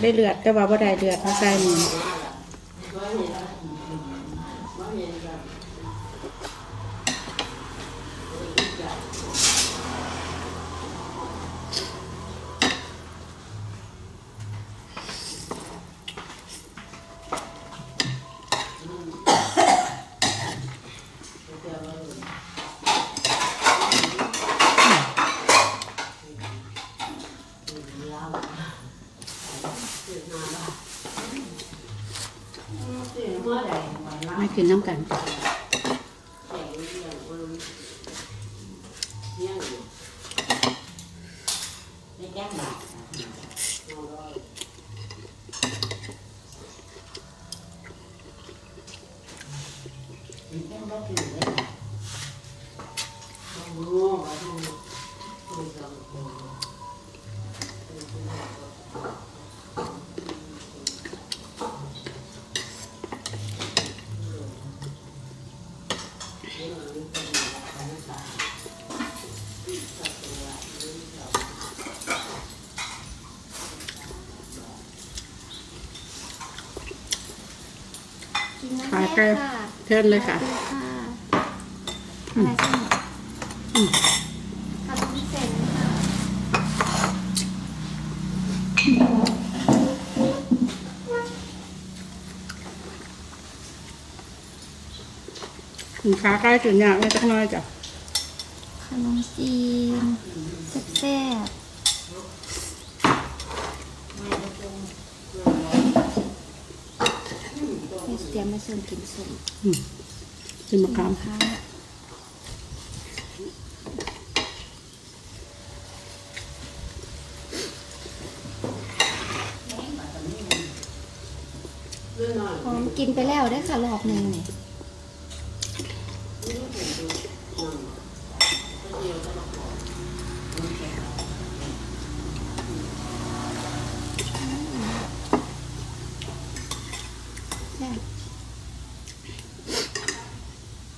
ได้เลือดแต่ว่าบ่ได้เลือดมาใส่หมูไม่กินน้ำกันกินน้ำปลา แม่ไก่ค่ะเทินเลยค่ะค่ะอะไรสั่งอืมทำพิเศษค่ะกินขาไก่จุดเนี่ยไม่ต้องน้อยจ้ะขนมจีนแซ่บๆให้ เตรียมมาส่วนกินส้มกินมะขามค่ะหอมกินไปแล้วได้อค่ะรอบหนึ่งเนี่ย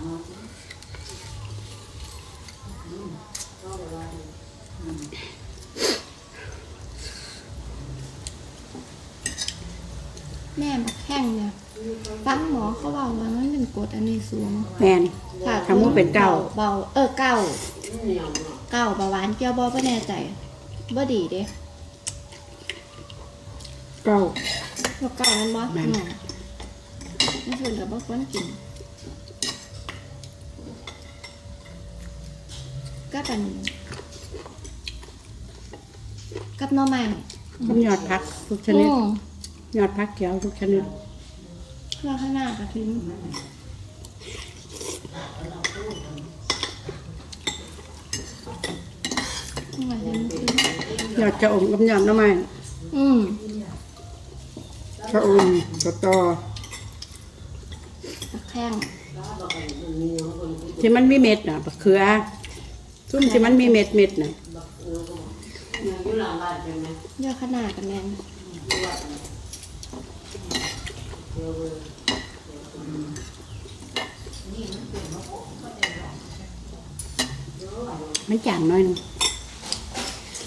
แม่มาแข่งเนี่ยฟังหมอเขาบอกว่ามันเป็นกรดอันนี้สูงแมน ค่ะคำว่าเป็นเก่าเบาเออเก่าเก่าเบาหวานเกี่ยวบ่บ่แน่ใจบ่ดีเด้เก่าบ่เก่ามันบ่แม่น อืมนี่ส่วนกับบ่ควรกิน ก็เป็นกับหน่อไม้ต้มยอดพักทุกชนิดอืมยอดพักเขียวทุกชนิด เครื่องข้างหน้ากระทิ้งข้างหลังยังไม่ทิ้งยอดจะอมกับยอดหน้ำไม้อืมชะอมกระตอตะแคงที่มันมีเม็ดน่ะบักเขือ ซุ่มที่มันมีเม็ดเม็ดน่ะเยอะขนาดกันแมนมันจางหน้อยหนึง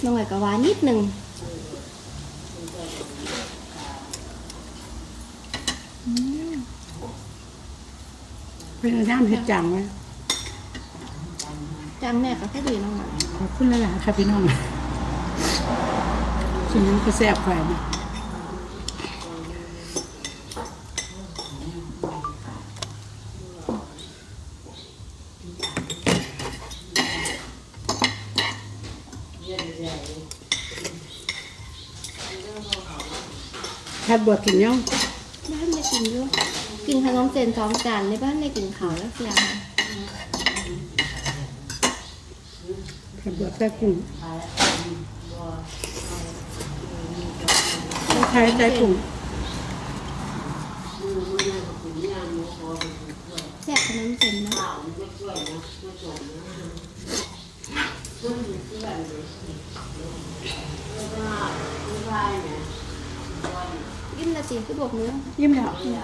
ลงไปกระวานนิดหนึ่งเป็นน้ำเห็ดจางไว้ จังแม่ก็แค่ดีน้องหน่อยขอบคุณหลายๆค่ะพี่น้องกินน้ำก็แซ่บไปนะแคทบวชกินยังไม่ให้แม่กินด้วยกินขนมเส้นสองจานในบ้านได้กินข้าวแล้วเสียค่ กระบวดใส่กุ้งใช้ใส่กุ้งแซ่บขนมเส้นนะกินละสิคือบวกเนื้อยิ้มแล้วเนี่ย